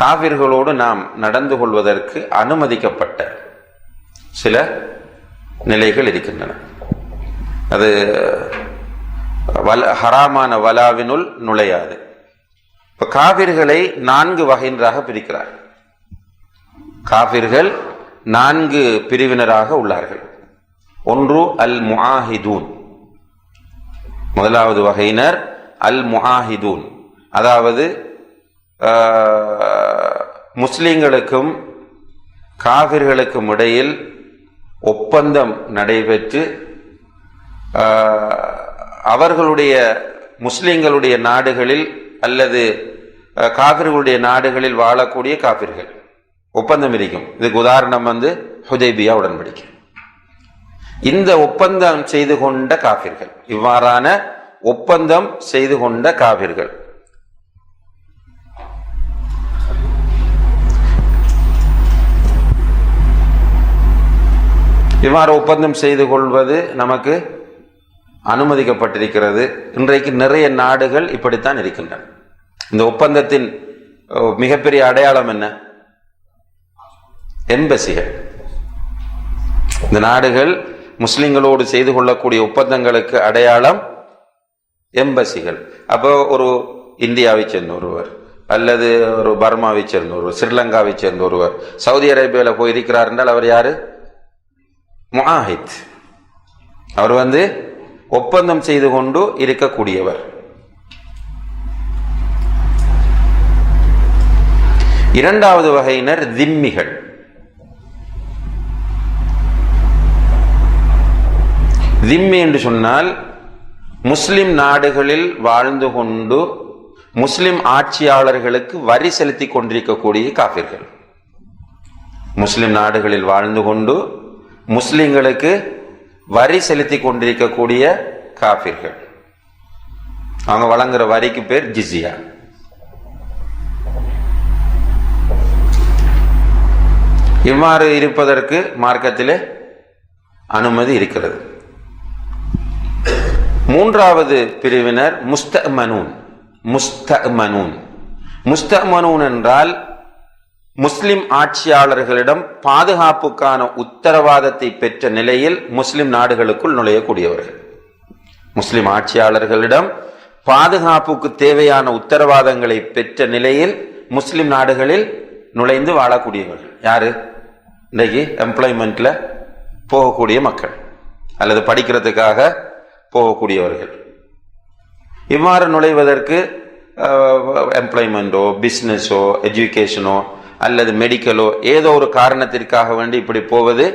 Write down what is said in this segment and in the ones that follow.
காவிர்களோடு நாம் நடந்து கொள்வதற்கு அனுமதிக்கப்பட்ட சில நிலைகள் இருக்கின்றன. அது வல ஹராமான வலாவினுள் நுழையாது. இப்போ காவிர்களை நான்கு வகையினராக பிரிக்கிறார். காவிர்கள் நான்கு பிரிவினராக உள்ளார்கள். ஒன்று அல் முஹிதூன் முதலாவது வகையினர் அல் முஹாஹிதூன் அதாவது முஸ்லீம்களுக்கும் காவிர்களுக்கும் இடையில் ஒப்பந்தம் நடைபெற்று அவர்களுடைய முஸ்லீம்களுடைய நாடுகளில் அல்லது காவிர்களுடைய நாடுகளில் வாழக்கூடிய காபிர்கள். ஒப்பந்தம் இருக்கும் இதுக்கு உதாரணம் வந்து ஹுதைபியா உடன்படிக்கை. இந்த ஒப்பந்தம் செய்து கொண்ட காபிர்கள். இவ்வாறான ஒப்பந்தம் செய்து கொண்ட காபிர்கள். இவ்வாறு ஒப்பந்தம் செய்து கொள்வது நமக்கு அனுமதிக்கப்பட்டிருக்கிறது. இன்றைக்கு நிறைய நாடுகள் இப்படித்தான் இருக்கின்றன. இந்த ஒப்பந்தத்தின் மிகப்பெரிய அடையாளம் என்ன? எம்பசிகள் இந்த நாடுகள் முஸ்லிம்களோடு செய்து கொள்ளக்கூடிய ஒப்பந்தங்களுக்கு அடையாளம் எம்பசிகள். அப்போ ஒரு இந்தியாவை சேர்ந்த ஒருவர் அல்லது ஒரு பர்மாவை சேர்ந்த ஒருவர் ஸ்ரீலங்காவை சேர்ந்த ஒருவர் சவுதி அரேபியாவில் போய் இருக்கிறார் என்றால் அவர் யாரு? முஹாஹித் அவர் வந்து ஒப்பந்தம் செய்து கொண்டு இருக்கக்கூடியவர். இரண்டாவது வகையினர் திம்மிகள். திம்மி என்று சொன்னால் முஸ்லிம் நாடுகளில் வாழ்ந்து கொண்டு முஸ்லிம் ஆட்சியாளர்களுக்கு வரி செலுத்தி கொண்டிருக்கக்கூடிய காபிர்கள். முஸ்லிம் நாடுகளில் வாழ்ந்து கொண்டு முஸ்லிம்களுக்கு வரி செலுத்தி கொண்டிருக்கக்கூடிய காபிர்கள். அவங்க வழங்குற வரிக்கு பேர் ஜிசியா இவ்வாறு இருப்பதற்கு மார்க்கத்திலே அனுமதி இருக்கிறது. மூன்றாவது பிரிவினர் முஸ்தமனூன். முஸ்தமனூன். முஸ்தமனூன் என்றால் முஸ்லிம் ஆட்சியாளர்களிடம் பாதுகாப்புக்கான உத்தரவாதத்தை பெற்ற நிலையில் முஸ்லிம் நாடுகளுக்குள் நுழையக்கூடியவர்கள். முஸ்லிம் ஆட்சியாளர்களிடம் பாதுகாப்புக்கு தேவையான உத்தரவாதங்களை பெற்ற நிலையில் முஸ்லிம் நாடுகளில் நுழைந்து வாழக்கூடியவர்கள். யாரு? இன்னைக்கு எம்ப்ளாய்மெண்ட்ல போகக்கூடிய மக்கள் அல்லது படிக்கிறதுக்காக போகக்கூடியவர்கள். இவ்வாறு நுழைவதற்கு எம்ப்ளாய்மெண்ட்டோ பிஸ்னஸோ எஜுகேஷனோ அல்லது மெடிக்கலோ ஏதோ ஒரு காரணத்திற்காக வேண்டி இப்படி போவது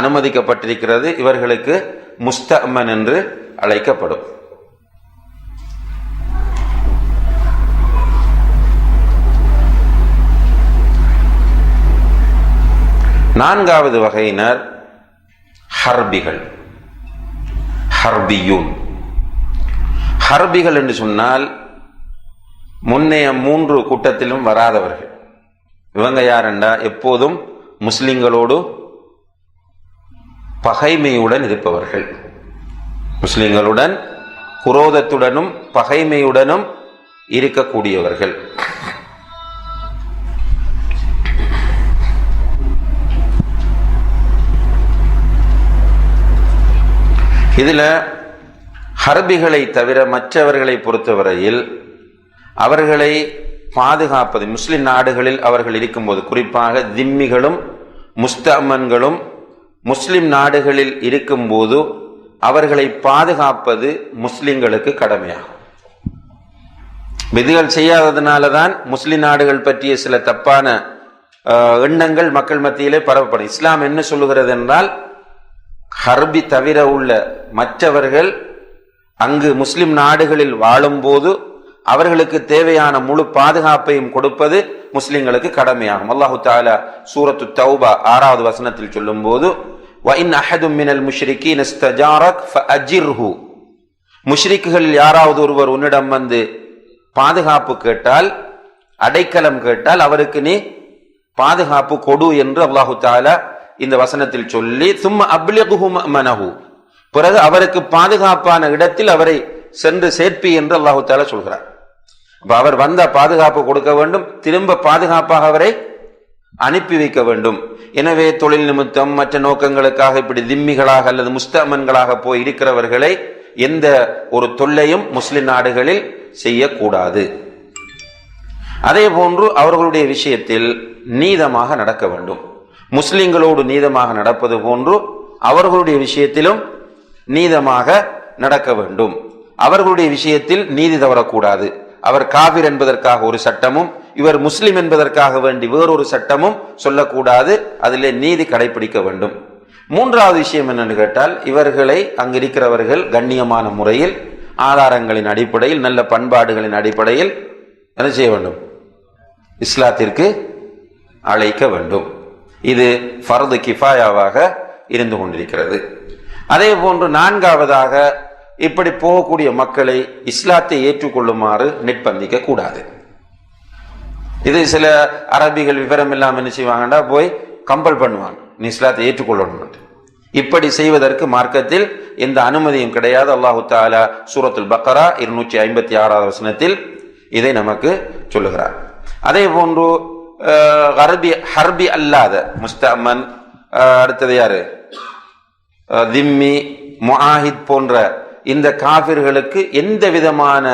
அனுமதிக்கப்பட்டிருக்கிறது. இவர்களுக்கு முஸ்தமன் என்று அழைக்கப்படும். நான்காவது வகையினர் ஹர்பிகள். ஹர்பியூன். ஹர்பிகள் என்று சொன்னால் முன்னைய மூன்று கூட்டத்திலும் வராதவர்கள். இவங்க யாருண்டா? எப்போதும் முஸ்லிம்களோடு பகைமையுடன் இருப்பவர்கள். முஸ்லிம்களுடன் குரோதத்துடனும் பகைமையுடனும் இருக்கக்கூடியவர்கள். இதுல ஹர்பிகளை தவிர மற்றவர்களை பொறுத்தவரையில் அவர்களை பாதுகாப்பது. முஸ்லிம் நாடுகளில் அவர்கள் இருக்கும்போது குறிப்பாக திம்மிகளும் முஸ்தமன்களும் முஸ்லிம் நாடுகளில் இருக்கும்போது அவர்களை பாதுகாப்பது முஸ்லிம்களுக்கு கடமையாகும். விதிகள் செய்யாததுனால தான் முஸ்லிம் நாடுகள் பற்றிய சில தப்பான எண்ணங்கள் மக்கள் மத்தியிலே பரவப்படும் இஸ்லாம் என்ன சொல்லுகிறது என்றால் ஹர்பி தவிர உள்ள மற்றவர்கள் அங்கு முஸ்லிம் நாடுகளில் வாழும்போது அவர்களுக்கு தேவையான முழு பாதுகாப்பையும் கொடுப்பது முஸ்லிம்களுக்கு கடமையாகும். அல்லாஹு தாலா சூரத்து தௌபா ஆறாவது வசனத்தில் சொல்லும் போது முஷ்ரிக்குகளில் யாராவது ஒருவர் உன்னிடம் வந்து பாதுகாப்பு கேட்டால் அடைக்கலம் கேட்டால் அவருக்கு நீ பாதுகாப்பு கொடு என்று அல்லாஹு தாலா இந்த வசனத்தில் சொல்லி சும்மா அப்லகு மனஹு பிறகு அவருக்கு பாதுகாப்பான இடத்தில் அவரை சென்று சேர்ப்பி என்று அல்லாஹு தாலா சொல்கிறார். அப்ப அவர் வந்த பாதுகாப்பு கொடுக்க வேண்டும் திரும்ப பாதுகாப்பாக அவரை அனுப்பி வைக்க வேண்டும். எனவே தொழில் நிமித்தம் மற்ற நோக்கங்களுக்காக இப்படி திம்மிகளாக அல்லது முஸ்தமன்களாக போய் இருக்கிறவர்களை எந்த ஒரு தொல்லையும் முஸ்லிம் நாடுகளில் செய்யக்கூடாது. அதே போன்று அவர்களுடைய விஷயத்தில் நீதமாக நடக்க வேண்டும். முஸ்லிம்களோடு நீதமாக நடப்பது போன்று அவர்களுடைய விஷயத்திலும் நீதமாக நடக்க வேண்டும். அவர்களுடைய விஷயத்தில் நீதி தவறக்கூடாது. அவர் காவிர் என்பதற்காக ஒரு சட்டமும் இவர் முஸ்லிம் என்பதற்காக வேண்டி வேறொரு சட்டமும் சொல்லக்கூடாது அதிலே நீதி கடைபிடிக்க வேண்டும். மூன்றாவது விஷயம் என்னன்னு கேட்டால் இவர்களை அங்கிருக்கிறவர்கள் கண்ணியமான முறையில் ஆதாரங்களின் அடிப்படையில் நல்ல பண்பாடுகளின் அடிப்படையில் என்ன செய்ய வேண்டும்? இஸ்லாத்திற்கு அழைக்க வேண்டும். இது ஃபரது கிஃபாயாவாக இருந்து கொண்டிருக்கிறது. அதே போன்று நான்காவதாக இப்படி போகக்கூடிய மக்களை இஸ்லாத்தை ஏற்றுக்கொள்ளுமாறு நிர்பந்திக்க கூடாது. இது சில அரபிகள் விவரம் இல்லாமல் என்ன செய்வாங்கன்னா போய் கம்பல் பண்ணுவாங்க. நீ இஸ்லாத்தை ஏற்றுக்கொள்ளணும் இப்படி செய்வதற்கு மார்க்கத்தில் எந்த அனுமதியும் கிடையாது. அல்லாஹு தாலா சூரத்துல் பக்கரா இருநூற்றி ஐம்பத்தி ஆறாவது வசனத்தில் இதை நமக்கு சொல்லுகிறார். அதே போன்று அரபி ஹர்பி ஹர்பி அல்லாத முஸ்தமன் அடுத்தது யாரு? திம்மி முஹாஹித் போன்ற இந்த காபிர்களுக்கு எந்த விதமான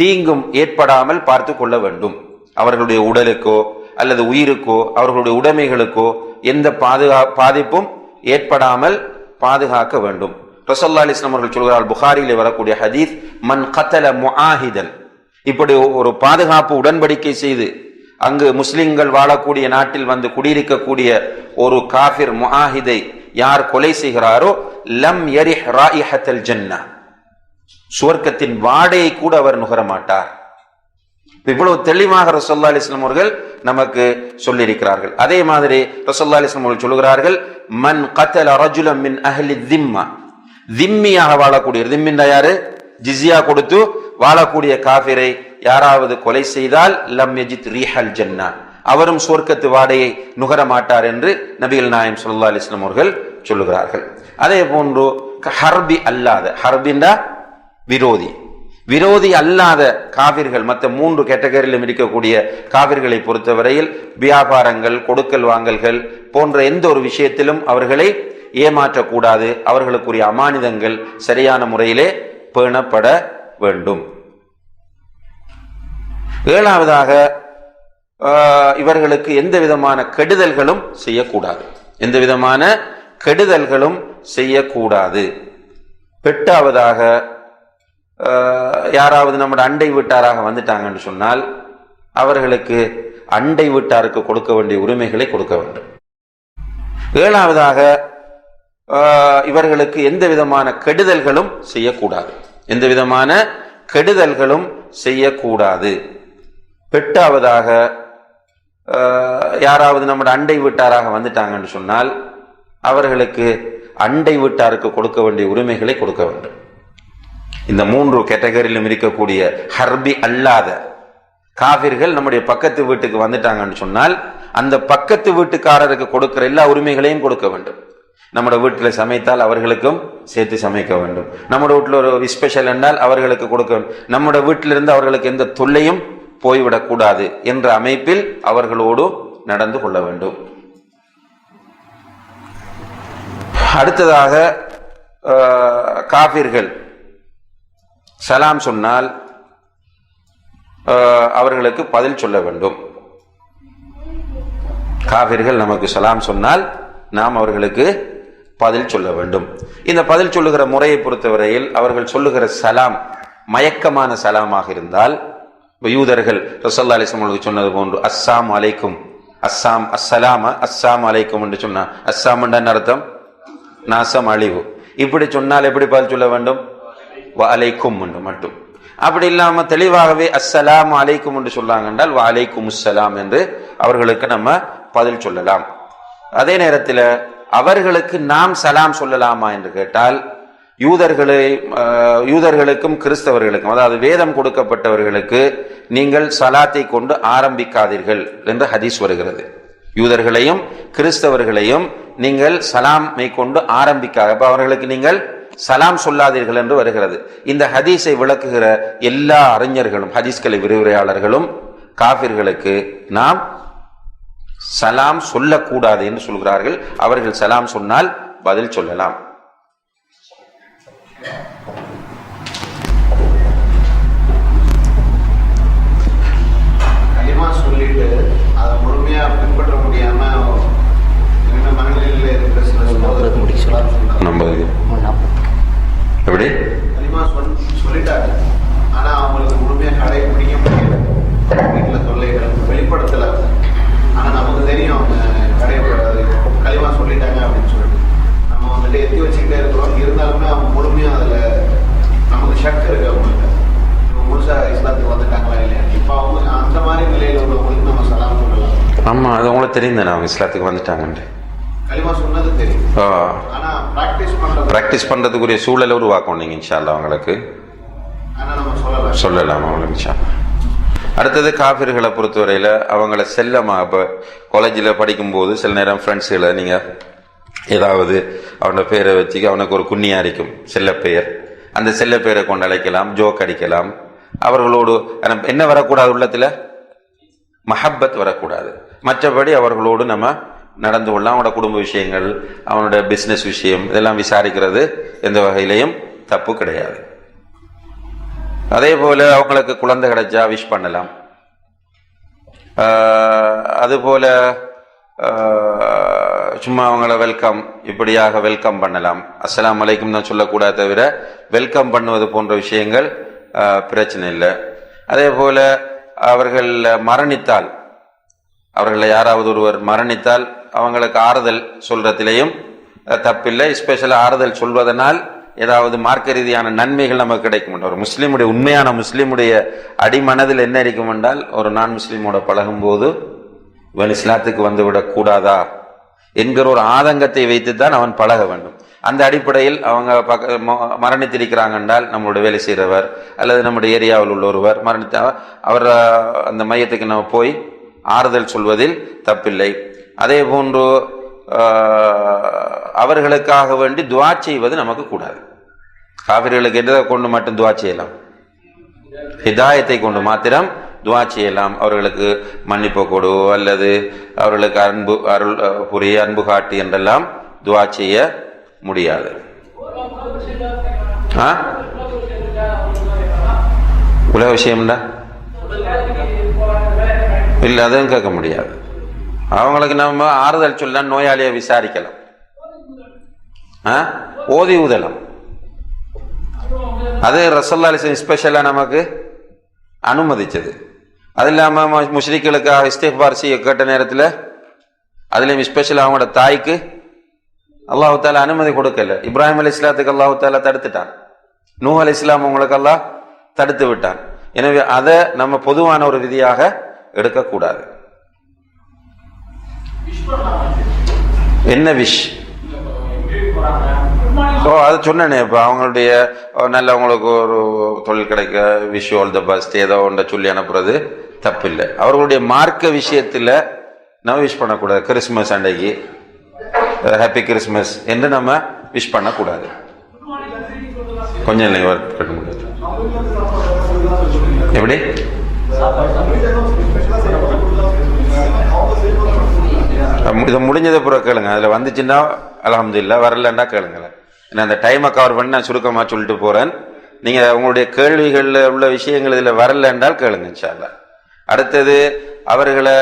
தீங்கும் ஏற்படாமல் பார்த்து கொள்ள வேண்டும். அவர்களுடைய உடலுக்கோ அல்லது உயிருக்கோ அவர்களுடைய உடைமைகளுக்கோ எந்த பாதுகா பாதிப்பும் ஏற்படாமல் பாதுகாக்க வேண்டும். ரசல்லா அலிஸ்லாம் அவர்கள் சொல்கிறார் புகாரியில் வரக்கூடிய ஹதீஸ் மன் கத்தல முஆஹிதன். இப்படி ஒரு பாதுகாப்பு உடன்படிக்கை செய்து அங்கு முஸ்லிம்கள் வாழக்கூடிய நாட்டில் வந்து குடியிருக்கக்கூடிய ஒரு காஃபிர் முஹாஹிதை யார் கொலை செய்கிறாரோ லம் எரிஹ் ராஹத்தல் ஜன்னா. சுவர்க்கத்தின் வாடையை கூட அவர் நுகர மாட்டார் இவ்வளவு தெளிவாக ரசோல்லா அலிஸ்லாம் அவர்கள் நமக்கு சொல்லியிருக்கிறார்கள். அதே மாதிரி ரசோல்லா அலிஸ்லாம் அவர்கள் சொல்லுகிறார்கள் மன் கத்தல் ரஜுலம் மின் அஹ்லி திம்மா. திம்மியாக வாழக்கூடிய திம்மின் யாரு? ஜிஸியா கொடுத்து வாழக்கூடிய காபிரை யாராவது கொலை செய்தால் லம் எஜித் ரீஹல் ஜன்னா. அவரும் சுவர்க்கத்து வாடையை நுகர மாட்டார் என்று நபிகள் நாயம் ஸல்லல்லாஹு அலிஸ்லாம் அவர்கள் சொல்லுகிறார்கள். அதே போன்று ஹர்பி அல்லாத ஹர்பின்டா விரோதி. விரோதி அல்லாத காவிர்கள் மற்ற மூன்று கேட்டகரியிலும் இருக்கக்கூடிய காவிர்களை பொறுத்தவரையில் வியாபாரங்கள் கொடுக்கல் வாங்கல்கள் போன்ற எந்த ஒரு விஷயத்திலும் அவர்களை ஏமாற்றக்கூடாது. அவர்களுக்குரிய அமானிதங்கள் சரியான முறையிலே பேணப்பட வேண்டும். ஏழாவதாக இவர்களுக்கு எந்த விதமான கெடுதல்களும் செய்யக்கூடாது. எந்த விதமான கெடுதல்களும் செய்யக்கூடாது. எட்டாவதாக யாராவது நம்முடைய அண்டை வீட்டாராக வந்துட்டாங்கன்னு சொன்னால் அவர்களுக்கு அண்டை வீட்டாருக்கு கொடுக்க வேண்டிய உரிமைகளை கொடுக்க வேண்டும். ஏழாவதாக இவர்களுக்கு எந்த விதமான கெடுதல்களும் செய்யக்கூடாது. எந்த விதமான கெடுதல்களும் செய்யக்கூடாது. எட்டாவதாக யாராவது நம்முடைய அண்டை வீட்டாராக வந்துட்டாங்கன்னு சொன்னால் அவர்களுக்கு அண்டை வீட்டாருக்கு கொடுக்க வேண்டிய உரிமைகளை கொடுக்க வேண்டும். இந்த மூன்று கேட்டகரியிலும் இருக்கக்கூடிய ஹர்பி அல்லாத காவிர்கள் நம்முடைய பக்கத்து வீட்டுக்கு வந்துட்டாங்கன்னு சொன்னால் அந்த பக்கத்து வீட்டுக்காரருக்கு கொடுக்கிற எல்லா உரிமைகளையும் கொடுக்க வேண்டும். நம்மட வீட்டில் சமைத்தால் அவர்களுக்கும் சேர்த்து சமைக்க வேண்டும். நம்மட வீட்டில் ஒரு ஸ்பெஷல் என்றால் அவர்களுக்கு கொடுக்க வேண்டும். நம்மட வீட்டிலிருந்து அவர்களுக்கு எந்த தொல்லையும் போய்விடக்கூடாது என்ற அமைப்பில் அவர்களோடு நடந்து கொள்ள வேண்டும். அடுத்ததாக காபிர்கள் சலாம் சொன்னால் அவர்களுக்கு பதில் சொல்ல வேண்டும். காவிர்கள் நமக்கு சலாம் சொன்னால் நாம் அவர்களுக்கு பதில் சொல்ல வேண்டும். இந்த பதில் சொல்லுகிற முறையை பொறுத்தவரையில் அவர்கள் சொல்லுகிற சலாம் மயக்கமான சலாமாக இருந்தால் யூதர்கள் ரசல்லா அலிஸ்லாம் சொன்னது போன்று அஸ்ஸாம் அலைக்கும் அஸ்ஸாம் அஸ்ஸலாம அஸ்ஸாம் அலைக்கும் என்று சொன்னா அஸ்ஸாம் என்ன அர்த்தம்? நாசம் அழிவு. இப்படி சொன்னால் எப்படி பதில் சொல்ல வேண்டும்? வ அலைக்கும் என்று மட்டும். அப்படி இல்லாமல் தெளிவாகவே அஸ்ஸலாம் அலைக்கும் என்று சொல்லாங்க என்றால் வ அலைக்கும் அஸ்ஸலாம் என்று அவர்களுக்கு நம்ம பதில் சொல்லலாம். அதே நேரத்தில் அவர்களுக்கு நாம் சலாம் சொல்லலாமா என்று கேட்டால் யூதர்களை யூதர்களுக்கும் கிறிஸ்தவர்களுக்கும் அதாவது வேதம் கொடுக்கப்பட்டவர்களுக்கு நீங்கள் சலாத்தை கொண்டு ஆரம்பிக்காதீர்கள் என்று ஹதீஸ் வருகிறது. யூதர்களையும் கிறிஸ்தவர்களையும் நீங்கள் சலாமை கொண்டு ஆரம்பிக்காத அவர்களுக்கு நீங்கள் சலாம் சொல்லாதீர்கள் என்று வருகிறது. இந்த ஹதீஸை விளக்குகிற எல்லா அறிஞர்களும் ஹதீஸ்களை விரிவுரையாளர்களும் காபிர்களுக்கு நாம் சலாம் சொல்லக்கூடாது என்று சொல்கிறார்கள். அவர்கள் சலாம் சொன்னால் பதில் சொல்லலாம். சொல்லிட்டு அதை முழுமையா பின்பற்ற முடியாம என்ன மனநிலையில் இருக்கிற சில சகோதரர்கள் சொல்றாங்க. நம்ம எப்படி களிமா சொல் சொல்லிட்டாங்க ஆனா அவங்களுக்கு முழுமையா கடைபிடிக்க முடியல வீட்டுல தொல்லைகள் வெளிப்படுத்தல ஆனா நமக்கு தெரியும் அவங்க கடைபிடாது களிமா சொல்லிட்டாங்க அப்படின்னு சொல்லிட்டு நம்ம வந்துட்டு எத்தி வச்சுக்கிட்டே இருக்கிறோம் இருந்தாலுமே அவங்க முழுமையா அதுல நமக்கு சக்தி இருக்கு அவங்களுக்கு இவங்க முழுசா இஸ்லாத்துக்கு வந்துட்டாங்களா இல்லையா இப்ப அவங்க அந்த மாதிரி நிலையில உள்ளவங்களுக்கு நம்ம சலாம் சொல்லலாம் ஆமா அது உங்களுக்கு தெரியும் தானே அவங்க இஸ்லாத்துக்கு ஆனா பிராக்டிஸ் பண்றதுக்குரிய சூழலை உருவாக்கணும் நீங்க இன்ஷால்லா அவங்களுக்கு சொல்லலாம் அவங்களுக்கு இன்ஷால்லா அடுத்தது காபிர்களை பொறுத்தவரையில் அவங்கள செல்லமாக இப்போ காலேஜில் படிக்கும்போது சில நேரம் ஃப்ரெண்ட்ஸுகளை நீங்கள் ஏதாவது அவனோட பேரை வச்சு அவனுக்கு ஒரு குன்னியா இருக்கும் செல்ல பெயர். அந்த செல்ல பெயரை கொண்டு அழைக்கலாம் ஜோக் அடிக்கலாம். அவர்களோடு என்ன வரக்கூடாது உள்ளத்தில்? மஹப்பத் வரக்கூடாது. மற்றபடி அவர்களோடு நம்ம நடந்து கொள்ளலாம். அவனோட குடும்ப விஷயங்கள் அவனோட பிஸ்னஸ் விஷயம் இதெல்லாம் விசாரிக்கிறது எந்த வகையிலையும் தப்பு கிடையாது. அதே போல அவங்களுக்கு குழந்தை கிடைச்சா விஷ் பண்ணலாம். அதுபோல் அதுபோல சும்மா அவங்கள வெல்கம் இப்படியாக வெல்கம் பண்ணலாம். அஸ்லாம் அலைக்கும் தான் சொல்லக்கூடாது தவிர வெல்கம் பண்ணுவது போன்ற விஷயங்கள் பிரச்சனை இல்லை. அதே போல அவர்கள் மரணித்தால் அவர்களை யாராவது ஒருவர் மரணித்தால் அவங்களுக்கு ஆறுதல் சொல்றதிலேயும் தப்பில்லை. ஸ்பெஷலாக ஆறுதல் சொல்வதனால் ஏதாவது மார்க்க ரீதியான நன்மைகள் நமக்கு கிடைக்கும் ஒரு முஸ்லீமுடைய உண்மையான முஸ்லீமுடைய அடிமனதில் என்ன இருக்கும் என்றால் ஒரு நான் முஸ்லீமோட பழகும்போது இவன் இஸ்லாத்துக்கு வந்துவிடக்கூடாதா என்கிற ஒரு ஆதங்கத்தை வைத்து தான் அவன் பழக வேண்டும். அந்த அடிப்படையில் அவங்க பக்க மரணித்திருக்கிறாங்க என்றால் நம்மளுடைய வேலை செய்கிறவர் அல்லது நம்முடைய ஏரியாவில் உள்ள ஒருவர் மரணித்த அவர் அந்த மையத்துக்கு நம்ம போய் ஆறுதல் சொல்வதில் தப்பில்லை. அதே போன்று அவர்களுக்காக வேண்டி துவா செய்வது நமக்கு கூடாது. காவிரிகளுக்கு எதை கொண்டு மட்டும் துவா செய்யலாம்? ஹிதாயத்தை கொண்டு மாத்திரம் துவா செய்யலாம். அவர்களுக்கு மன்னிப்பு கொடு அல்லது அவர்களுக்கு அன்பு அருள் புரிய அன்பு காட்டு என்றெல்லாம் துவா செய்ய முடியாது. ஆ? உலக விஷயம்டா இல்லை அதுவும் கேட்க முடியாது. அவங்களுக்கு நம்ம ஆறுதல் சொல்ல நோயாளியை விசாரிக்கலாம். ஆ? ஓதி உதலம் அது ரசல்லாலிசன் ஸ்பெஷலாக நமக்கு அனுமதிச்சது. அது இல்லாமல் முஷ்ரிக்களுக்காக இஸ்திஃபார் செய்ய கேட்ட நேரத்தில் அதுலேயும் ஸ்பெஷல் அவங்களோட தாய்க்கு அல்லாஹு தாலா அனுமதி கொடுக்கல. இப்ராஹிம் அலி இஸ்லாத்துக்கு அல்லாஹு தாலா தடுத்துட்டான். நூ அலி இஸ்லாம் உங்களுக்கு தடுத்து விட்டான். எனவே அதை நம்ம பொதுவான ஒரு விதியாக எடுக்கக்கூடாது. என்ன விஷ் ஓ அது சொன்னேனே இப்போ அவங்களுடைய நல்லவங்களுக்கு நல்ல அவங்களுக்கு ஒரு தொழில் கிடைக்க விஷ் ஆல் த பெஸ்ட் ஏதோ ஒன்றை சொல்லி அனுப்புறது தப்பில்லை. அவர்களுடைய மார்க்க விஷயத்தில் நம்ம விஷ் பண்ணக்கூடாது. கிறிஸ்மஸ் அன்றைக்கு ஹாப்பி கிறிஸ்மஸ் என்று நம்ம விஷ் பண்ணக்கூடாது. கொஞ்சம் இல்லைங்க ஒர்க் முடியாது எப்படி? இது முடிஞ்சதை பிறகு கேளுங்க. அதில் வந்துச்சுன்னா அலமதுல்லா வரலன்னா கேளுங்களேன் நான் அந்த டைமை கவர் பண்ணி நான் சுருக்கமாக சொல்லிட்டு போகிறேன் நீங்கள் உங்களுடைய கேள்விகளில் உள்ள விஷயங்கள் இதில் வரல என்றால் கேளுங்க இன்ஷா அடுத்தது அவர்களை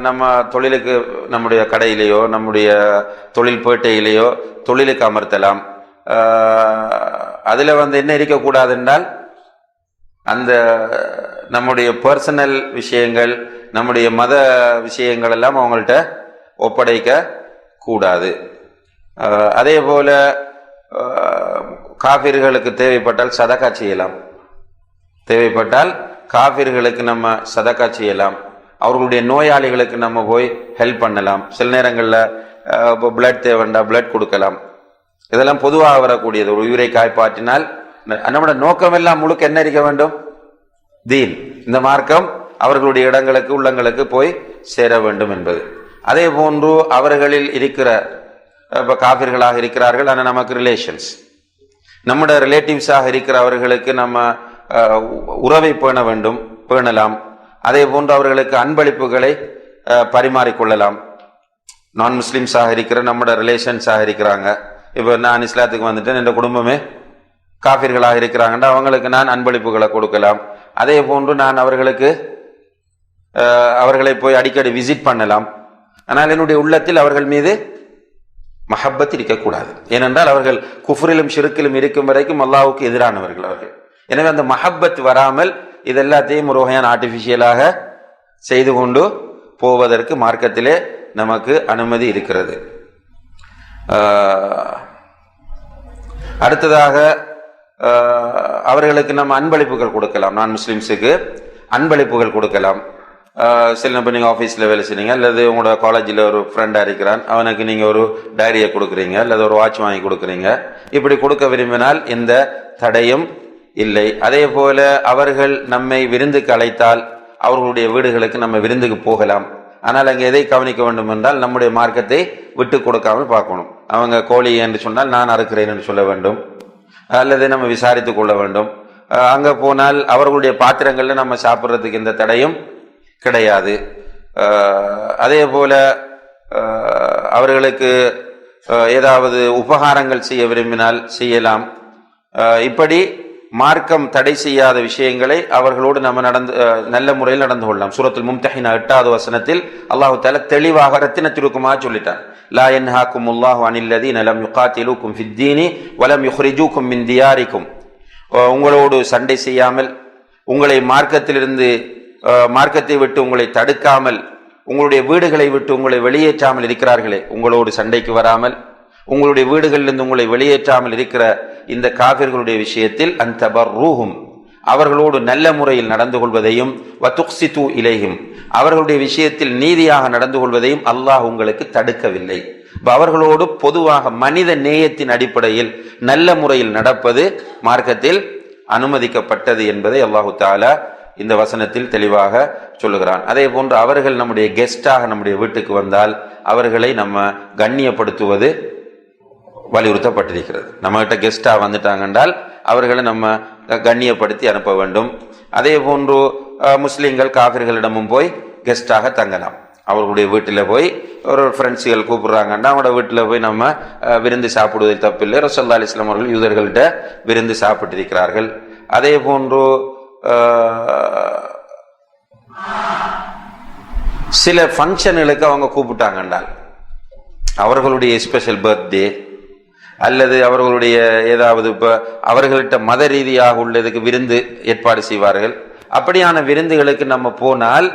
நம்ம தொழிலுக்கு நம்முடைய கடையிலேயோ நம்முடைய தொழில் பேட்டையிலேயோ தொழிலுக்கு அமர்த்தலாம். அதில் வந்து என்ன இருக்கக்கூடாது என்றால் அந்த நம்முடைய பர்சனல் விஷயங்கள் நம்முடைய மத விஷயங்கள் எல்லாம் அவங்கள்ட்ட ஒப்படைக்க கூடாது. அதே போல அஹ், காபிர்களுக்கு தேவைப்பட்டால் சதக்கா செய்யலாம். தேவைப்பட்டால் காபிர்களுக்கு நம்ம சதக்கா செய்யலாம். அவர்களுடைய நோயாளிகளுக்கு நம்ம போய் ஹெல்ப் பண்ணலாம். சில நேரங்களில் இப்போ பிளட் தேவைண்டா பிளட் கொடுக்கலாம். இதெல்லாம் பொதுவாக வரக்கூடியது. ஒரு உயிரை காய்ப்பாற்றினால் ந- நம்மளோட நோக்கமெல்லாம் முழுக்க என்ன இருக்க வேண்டும்? தீன். இந்த மார்க்கம் அவர்களுடைய இடங்களுக்கு உள்ளங்களுக்கு போய் சேர வேண்டும் என்பது. அதே போன்று அவர்களில் இருக்கிற இப்போ காபிர்களாக இருக்கிறார்கள் ஆனால் நமக்கு ரிலேஷன்ஸ் நம்முடைய ரிலேட்டிவ்ஸாக இருக்கிறவர்களுக்கு நம்ம உறவை பேண வேண்டும் பேணலாம். அதே போன்று அவர்களுக்கு அன்பளிப்புகளை பரிமாறிக்கொள்ளலாம். நான் முஸ்லீம்ஸாக இருக்கிற நம்மளோட ரிலேஷன்ஸாக இருக்கிறாங்க. இப்போ நான் இஸ்லாத்துக்கு வந்துட்டேன் என் குடும்பமே காஃபிர்களாக இருக்கிறாங்கன்னா அவங்களுக்கு நான் அன்பளிப்புகளை கொடுக்கலாம். அதே போன்று நான் அவர்களுக்கு அவர்களை போய் அடிக்கடி விசிட் பண்ணலாம். ஆனால் என்னுடைய உள்ளத்தில் அவர்கள் மீது மஹப்பத் இருக்கக்கூடாது. ஏனென்றால் அவர்கள் குஃப்ரிலும் ஷிருக்கிலும் இருக்கும் வரைக்கும் அல்லாவுக்கு எதிரானவர்கள் அவர்கள். எனவே அந்த மஹப்பத் வராமல் இது எல்லாத்தையும் ஒரு வகையான ஆர்டிஃபிஷியலாக செய்து கொண்டு போவதற்கு மார்க்கத்திலே நமக்கு அனுமதி இருக்கிறது. அடுத்ததாக அவர்களுக்கு நம்ம அன்பளிப்புகள் கொடுக்கலாம். நான் முஸ்லீம்ஸுக்கு அன்பளிப்புகள் கொடுக்கலாம். சில இப்போ நீங்கள் ஆஃபீஸில் வேலை செய்றீங்க அல்லது உங்களோட காலேஜில் ஒரு ஃப்ரெண்டாக இருக்கிறான் அவனுக்கு நீங்கள் ஒரு டைரியை கொடுக்குறீங்க அல்லது ஒரு வாட்ச் வாங்கி கொடுக்குறீங்க. இப்படி கொடுக்க விரும்பினால் எந்த தடையும் இல்லை. அதே போல் அவர்கள் நம்மை விருந்துக்கு அழைத்தால் அவர்களுடைய வீடுகளுக்கு நம்ம விருந்துக்கு போகலாம். ஆனால் அங்கே எதை கவனிக்க வேண்டும் என்றால் நம்முடைய மார்க்கத்தை விட்டு கொடுக்காமல் பார்க்கணும். அவங்க கோழி என்று சொன்னால் நான் அறுக்கிறேன் என்று சொல்ல வேண்டும். அல்லது நம்ம விசாரித்து கொள்ள வேண்டும். அஹ் அங்க போனால் அவர்களுடைய பாத்திரங்கள்ல நம்ம சாப்பிட்றதுக்கு எந்த தடையும் கிடையாது. அதே போல அவர்களுக்கு ஏதாவது உபகாரங்கள் செய்ய விரும்பினால் செய்யலாம். அஹ் இப்படி மார்க்கம் தடை செய்யாத விஷயங்களை அவர்களோடு நம்ம நடந்து அஹ் நல்ல முறையில் நடந்து கொள்ளலாம். சூரத்தில் மும்தஹினா எட்டாவது வசனத்தில் அல்லாஹு தால தெளிவாக ரத்தின சொல்லிட்டான். لا ينهاكم الله عن الذين لم يقاتلوكم ஃபித்தீனி வலம் யுஹ்ரிஜூக்கும் يخرجوكم من دياركم. உங்களோடு சண்டை செய்யாமல் உங்களை மார்க்கத்திலிருந்து மார்க்கத்தை விட்டு உங்களை தடுக்காமல் உங்களுடைய வீடுகளை விட்டு உங்களை வெளியேற்றாமல் இருக்கிறார்களே உங்களோடு சண்டைக்கு வராமல் உங்களுடைய வீடுகளிலிருந்து உங்களை வெளியேற்றாமல் இருக்கிற இந்த காவிர்களுடைய விஷயத்தில் அந்த ரூஹும் அவர்களோடு நல்ல முறையில் நடந்து கொள்வதையும் வத்துக்சித்து இலையும் அவர்களுடைய விஷயத்தில் நீதியாக நடந்து கொள்வதையும் அல்லாஹ் உங்களுக்கு தடுக்கவில்லை. அவர்களோடு பொதுவாக மனித நேயத்தின் அடிப்படையில் நல்ல முறையில் நடப்பது மார்க்கத்தில் அனுமதிக்கப்பட்டது என்பதை அல்லாஹு தாலா இந்த வசனத்தில் தெளிவாக சொல்லுகிறான். அதே போன்று அவர்கள் நம்முடைய கெஸ்டாக நம்முடைய வீட்டுக்கு வந்தால் அவர்களை நம்ம கண்ணியப்படுத்துவது வலியுறுத்தப்பட்டிருக்கிறது. நம்மகிட்ட கெஸ்டாக வந்துட்டாங்க என்றால் அவர்களை நம்ம கண்ணியப்படுத்தி அனுப்ப வேண்டும். அதே போன்று முஸ்லீம்கள் முஸ்லிம்கள் காபிர்களிடமும் போய் கெஸ்டாக தங்கலாம். அவர்களுடைய வீட்டில் போய் ஒரு ஃப்ரெண்ட்ஸுகள் கூப்பிட்றாங்கன்னா அவங்களோட வீட்டில் போய் நம்ம விருந்து சாப்பிடுவதில் தப்பில்லை. ரசல்லா அலிஸ்லாம் அவர்கள் யூதர்கள்ட்ட விருந்து சாப்பிட்டிருக்கிறார்கள். அதே போன்று சில ஃபங்க்ஷன்களுக்கு அவங்க கூப்பிட்டாங்கண்டால் அவர்களுடைய ஸ்பெஷல் பர்த்டே அல்லது அவர்களுடைய ஏதாவது இப்போ அவர்கள்ட்ட மத ரீதியாக உள்ளதுக்கு விருந்து ஏற்பாடு செய்வார்கள். அப்படியான விருந்துகளுக்கு நம்ம போனால்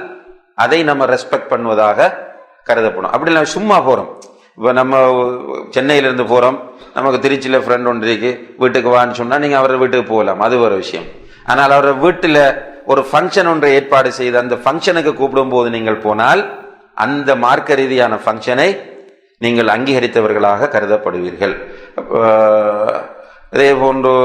அதை நம்ம ரெஸ்பெக்ட் பண்ணுவதாக கருதப்படும். அப்படி நம்ம சும்மா போகிறோம் இப்போ நம்ம சென்னையிலேருந்து போகிறோம் நமக்கு திருச்சியில் ஃப்ரெண்ட் ஒன்று இருக்கு. வீட்டுக்கு வான்னு சொன்னால் நீங்கள் அவரை வீட்டுக்கு போகலாம். அது ஒரு விஷயம். ஆனால் அவர் வீட்டில் ஒரு ஃபங்க்ஷன் ஒன்றை ஏற்பாடு செய்து அந்த ஃபங்க்ஷனுக்கு கூப்பிடும்போது நீங்கள் போனால் அந்த மார்க்க ரீதியான ஃபங்க்ஷனை நீங்கள் அங்கீகரித்தவர்களாக கருதப்படுவீர்கள். இதே போன்று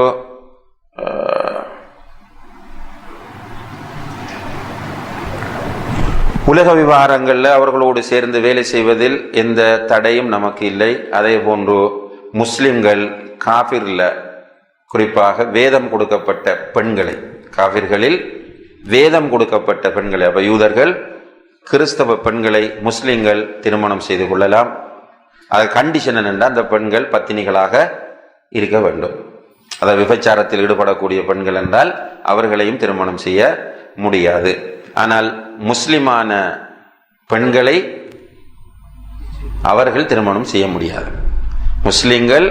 உலக விவகாரங்களில் அவர்களோடு சேர்ந்து வேலை செய்வதில் எந்த தடையும் நமக்கு இல்லை. அதே போன்று முஸ்லிம்கள் காபிர்ல குறிப்பாக வேதம் கொடுக்கப்பட்ட பெண்களை காபிர்களில் வேதம் கொடுக்கப்பட்ட பெண்களை அப்போ யூதர்கள் கிறிஸ்தவ பெண்களை முஸ்லிம்கள் திருமணம் செய்து கொள்ளலாம். அது கண்டிஷன் என்னென்றால் அந்த பெண்கள் பத்தினிகளாக இருக்க வேண்டும். அதாவது விபச்சாரத்தில் ஈடுபடக்கூடிய பெண்கள் என்றால் அவர்களையும் திருமணம் செய்ய முடியாது. ஆனால் முஸ்லிமான பெண்களை அவர்கள் திருமணம் செய்ய முடியாது. முஸ்லிம்கள்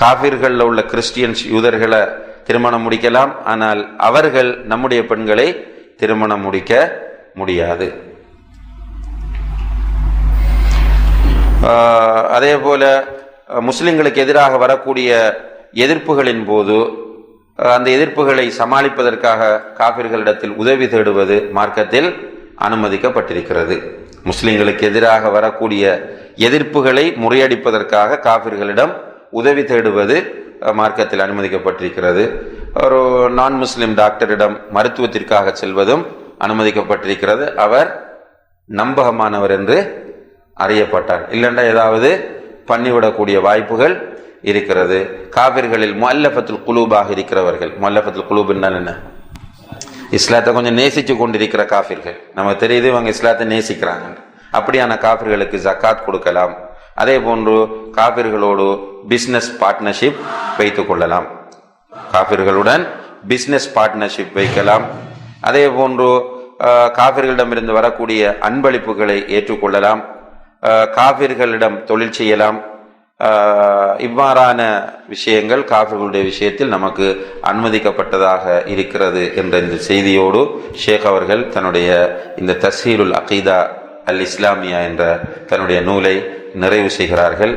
காபிர்களில் உள்ள கிறிஸ்டியன்ஸ் யூதர்களை திருமணம் முடிக்கலாம் ஆனால் அவர்கள் நம்முடைய பெண்களை திருமணம் முடிக்க முடியாது. அதே போல் முஸ்லிம்களுக்கு எதிராக வரக்கூடிய எதிர்ப்புகளின் போது அந்த எதிர்ப்புகளை சமாளிப்பதற்காக காபிர்களிடத்தில் உதவி தேடுவது மார்க்கத்தில் அனுமதிக்கப்பட்டிருக்கிறது. முஸ்லிம்களுக்கு எதிராக வரக்கூடிய எதிர்ப்புகளை முறியடிப்பதற்காக காபிர்களிடம் உதவி தேடுவது மார்க்கத்தில் அனுமதிக்கப்பட்டிருக்கிறது. ஒரு நான் முஸ்லிம் டாக்டரிடம் மருத்துவத்திற்காக செல்வதும் அனுமதிக்கப்பட்டிருக்கிறது. அவர் நம்பகமானவர் என்று அறியப்பட்டார். இல்லைண்டா ஏதாவது பண்ணிவிடக்கூடிய வாய்ப்புகள் இருக்கிறது. காபிர்களில் மல்லபத்தில் குலூபாக இருக்கிறவர்கள். மல்லபத்தில் குலூப் என்ன? இஸ்லாத்தை கொஞ்சம் நேசித்து கொண்டிருக்கிற காஃபிர்கள் நமக்கு தெரியுது இவங்க இஸ்லாத்தை நேசிக்கிறாங்க. அப்படியான காஃபிர்களுக்கு ஜக்காத் கொடுக்கலாம். அதே போன்று காபிர்களோடு பிஸ்னஸ் பார்ட்னர்ஷிப் வைத்து கொள்ளலாம். காபிர்களுடன் பிஸ்னஸ் பார்ட்னர்ஷிப் வைக்கலாம். அதே போன்று அஹ், காபிர்களிடமிருந்து வரக்கூடிய அன்பளிப்புகளை ஏற்றுக்கொள்ளலாம். காவிர்களிடம் தொழில் செய்யலாம். இவ்வாறான விஷயங்கள் காபிர்களுடைய விஷயத்தில் நமக்கு அனுமதிக்கப்பட்டதாக இருக்கிறது என்ற இந்த செய்தியோடு ஷேக் அவர்கள் தன்னுடைய இந்த தசீருல் அகீதா அல் இஸ்லாமியா என்ற தன்னுடைய நூலை நிறைவு செய்கிறார்கள்.